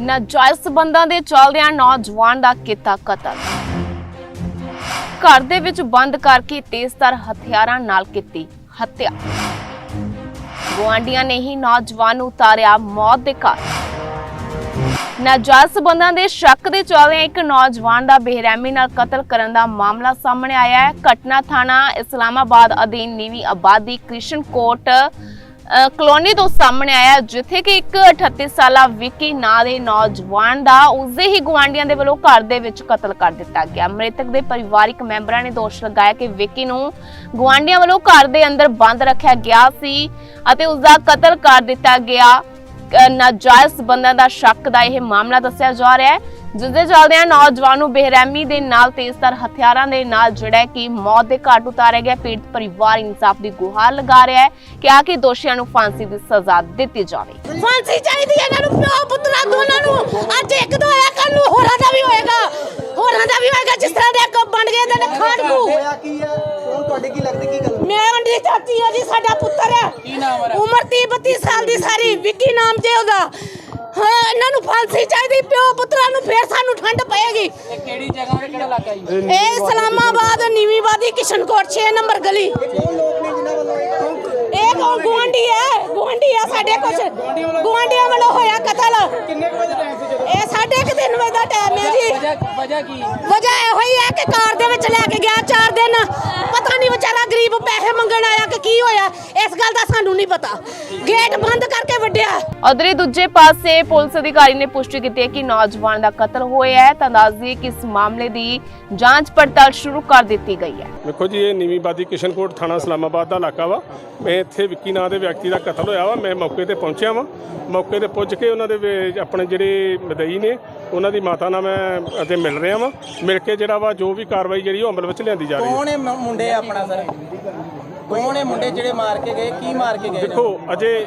ਨਾਜਾਇਜ਼ ਸਬੰਧਾਂ ਦੇ ਚੱਲਦਿਆਂ ਨੌਜਵਾਨ ਦਾ ਕੀਤਾ ਕਤਲ। ਘਰ ਦੇ ਵਿੱਚ ਬੰਦ ਕਰਕੇ ਤੇਜ਼ਧਾਰ ਹਥਿਆਰਾਂ ਨਾਲ ਕੀਤੀ ਹੱਤਿਆ। ਗੁਆਂਢੀਆਂ ਨੇ ਹੀ ਨੌਜਵਾਨ ਨੂੰ ਉਤਾਰਿਆ ਮੌਤ ਦੇ ਘਾਟ। ਨਾਜਾਇਜ਼ ਸਬੰਧਾਂ ਦੇ ਸ਼ੱਕ ਦੇ ਚੱਲਦਿਆਂ ਇੱਕ ਨੌਜਵਾਨ ਦਾ ਬੇਰਹਿਮੀ ਨਾਲ ਕਤਲ ਕਰਨ ਦਾ ਮਾਮਲਾ ਸਾਹਮਣੇ ਆਇਆ ਹੈ। ਘਟਨਾ ਥਾਣਾ ਇਸਲਾਮਾਬਾਦ ਅਧੀਨ ਨੀਵੀਂ ਆਬਾਦੀ ਕ੍ਰਿਸ਼ਨ ਕੋਟ ਕਲੋਨੀ ਤੋਂ ਸਾਹਮਣੇ ਆਇਆ ਜਿੱਥੇ ਕਿ ਇੱਕ 38 ਸਾਲਾ ਵਿੱਕੀ ਨਾਂ ਦੇ ਨੌਜਵਾਨ ਦਾ ਉਸਦੇ ਹੀ ਗੁਆਂਢੀਆਂ ਦੇ ਵੱਲੋਂ ਘਰ ਦੇ ਵਿੱਚ ਕਤਲ ਕਰ ਦਿੱਤਾ ਗਿਆ। ਮ੍ਰਿਤਕ ਦੇ ਪਰਿਵਾਰਿਕ ਮੈਂਬਰਾਂ ਨੇ ਦੋਸ਼ ਲਗਾਇਆ ਕਿ ਵਿੱਕੀ ਨੂੰ ਗੁਆਂਢੀਆਂ ਵੱਲੋਂ ਘਰ ਦੇ ਅੰਦਰ ਬੰਦ ਰੱਖਿਆ ਗਿਆ ਸੀ ਅਤੇ ਉਸਦਾ ਕਤਲ ਕਰ ਦਿੱਤਾ ਗਿਆ। ਨਾਜਾਇਜ਼ ਸਬੰਧਾਂ ਦਾ ਸ਼ੱਕ ਦਾ ਇਹ ਮਾਮਲਾ ਦੱਸਿਆ ਜਾ ਰਿਹਾ ਹੈ, ਜਿਸ ਦੇ ਚੱਲਦਿਆਂ ਨੌਜਵਾਨ ਨੂੰ ਬੇਰਹਿਮੀ ਦੇ ਨਾਲ ਤੇਜ਼ਧਾਰ ਹਥਿਆਰਾਂ ਦੇ ਨਾਲ ਜਿਹੜਾ ਕਿ ਮੌਤ ਦੇ ਘਾਟ ਉਤਾਰਿਆ ਗਿਆ। ਪੀੜਤ ਪਰਿਵਾਰ ਇਨਸਾਫ ਦੀ ਗੁਹਾਰ ਲਗਾ ਰਿਹਾ ਹੈ ਕਿ ਆ ਕੇ ਦੋਸ਼ੀਆਂ ਨੂੰ ਫਾਂਸੀ ਦੀ ਸਜ਼ਾ ਦਿੱਤੀ ਜਾਵੇ। ਫਾਂਸੀ ਚਾਹੀਦੀ ਹੈ ਇਹਨਾਂ ਨੂੰ, ਪਿਓ ਪੁੱਤਰਾ ਦੋਨਾਂ ਨੂੰ। ਅੱਜ ਇੱਕ ਦੋ ਹੋਇਆ ਕੱਲ ਨੂੰ ਹੋਰਾਂ ਦਾ ਵੀ ਹੋਏਗਾ ਹੋਰਾਂ ਦਾ ਵੀ ਹੋਏਗਾ ਜਿਸ ਤਰ੍ਹਾਂ ਦੇ ਅੱਗੋਂ ਬਣ ਗਏ ਦੇ ਨੇ ਖਾਣ ਨੂੰ ਹੋਇਆ ਕੀ ਹੈ? ਹੁਣ ਤੁਹਾਡੇ ਕੀ ਲੱਗਦਾ ਕੀ ਗੱਲ? ਮੈਂ ਮੰਡੀ ਚਾਚੀ ਆ ਜੀ ਸਾਡਾ ਪੁੱਤਰ ਹੈ। ਕੀ ਨਾਮ ਹੈ? ਉਮਰ 30 32 ਸਾਲ ਦੀ ਸਾਰੀ ਵਿੱਕੀ ਨਾਮ ਜੇ ਉਹਦਾ। ਹਾਂ ਇਹਨਾਂ ਨੂੰ ਫਾਂਸੀ ਚਾਹੀਦੀ ਪਿਓ ਪੁੱਤਰਾਂ ਨੂੰ ਫੇਰ ਸਾਨੂੰ ਠੰਡ ਪਏਗੀ। ਇਹ ਕਿਹੜੀ ਜਗ੍ਹਾ ਤੇ ਕਿਹੜਾ ਇਲਾਕਾ ਜੀ? ਇਹ ਇਸਲਾਮਾਬਾਦ ਨੀਵੀਂਵਾਦੀ ਕਿਸ਼ਨਕੋਟ 6 ਨੰਬਰ ਗਲੀ। ਕੌਣ ਲੋਕ ਨੇ ਜਿਨ੍ਹਾਂ ਵੱਲੋਂ ਇਹ ਇਹ ਕੌਣ? ਗੁਆਂਢੀ ਹੈ ਗੁਆਂਢੀ ਹੈ ਸਾਡੇ ਕੁਛ। ਗੁਆਂਢੀਆਂ ਵੱਲੋਂ ਹੋਇਆ ਕਤਲ। ਕਿੰਨੇ ਕੁ ਵਜੇ ਟਾਈਮ ਸੀ ਜਦੋਂ? ਇਹ ਸਾਢੇ ਕੁ ਤਿੰਨ ਵਜੇ ਦਾ ਟਾਈਮ ਹੈ ਜੀ। ਵਜ੍ਹਾ ਵਜ੍ਹਾ ਕੀ? ਵਜ੍ਹਾ ਇਹੋ ਹੀ ਹੈ ਕਿ ਕਾਰ ਦੇ ਵਿੱਚ ਲੈ ਕੇ ਗਿਆ ਚਾਰ ਦਿਨ। ਪਤਾ ਨਹੀਂ ਵਿਚਾਰਾ ਗਰੀਬ ਪੈਸੇ ਮੰਗਣ ਆਇਆ ਕਿ ਕੀ ਹੋਇਆ। ਇਸ ਗੱਲ ਦਾ ਸਾਨੂੰ ਨਹੀਂ ਪਤਾ। ਗੇਟ ਬੰਦ ਕਰਕੇ ਵੱਡਿਆ ਅਦਰੇ ਦੂਜੇ ਪਾਸੇ ਪੁਲਿਸ ਅਧਿਕਾਰੀ ਨੇ ਪੁਸ਼ਟੀ ਕੀਤੀ ਹੈ ਕਿ ਨੌਜਵਾਨ ਦਾ ਕਤਲ ਹੋਇਆ ਹੈ। ਤਾਂ ਦੱਸ ਦਈਏ ਕਿ ਇਸ ਮਾਮਲੇ ਦੀ ਜਾਂਚ ਪੜਤਾਲ ਸ਼ੁਰੂ ਕਰ ਦਿੱਤੀ ਗਈ ਹੈ। ਦੇਖੋ ਜੀ ਇਹ ਨੀਵੀਂ ਬਾਦੀ ਕਿਸ਼ਨਕੋਟ ਥਾਣਾ ਇਸਲਾਮਾਬਾਦ ਦਾ ਇਲਾਕਾ ਵਾ। ਮੈਂ ਇੱਥੇ ਵਿੱਕੀ ਨਾਂ ਦੇ ਵਿਅਕਤੀ ਦਾ ਕਤਲ ਹੋਇਆ ਵਾ। ਮੈਂ ਮੌਕੇ ਤੇ ਪਹੁੰਚਿਆ ਵਾਂ। ਮੌਕੇ ਤੇ ਪੁੱਜ ਕੇ ਉਹਨਾਂ ਦੇ ਵੇ- ਆਪਣੇ ਜਿਹੜੇ ਮਦਈ ਨੇ ਉਹਨਾਂ ਦੀ ਮਾਤਾ ਨਾਲ ਮੈਂ ਅਤੇ ਮਿਲ ਰਿਹਾ ਵਾਂ। ਮਿਲ ਕੇ ਜਿਹੜਾ ਵਾ ਜੋ ਵੀ ਕਾਰਵਾਈ ਜਿਹੜੀ ਉਹ ਅਮਲ ਵਿੱਚ ਲਿਆਂਦੀ ਜਾ ਰਹੀ ਹੈ। ਕੌਣ ਇਹ ਮੁੰਡੇ ਆਪਣਾ ਸਰ? ਕੌਣ ਇਹ ਮੁੰਡੇ ਜਿਹੜੇ ਮਾਰ ਕੇ ਗਏ? ਕੀ ਮਾਰ ਕੇ ਗਏ? ਨੇ? ਦੇਖੋ ਅਜੇ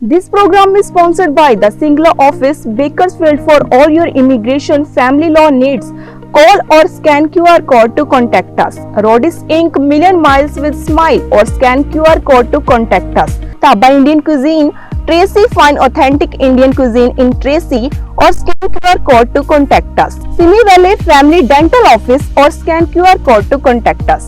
This program is sponsored by the sponsored Office, Bakersfield, for all your immigration, family law needs. Call or scan QR code to contact us. Rodis Inc. Million Miles with Smile or scan QR code to contact us. Taba Indian Cuisine, Tracy fine Authentic Indian Cuisine in Tracy or scan QR code to contact us. Simi Valley Family Dental Office or scan QR code to contact us.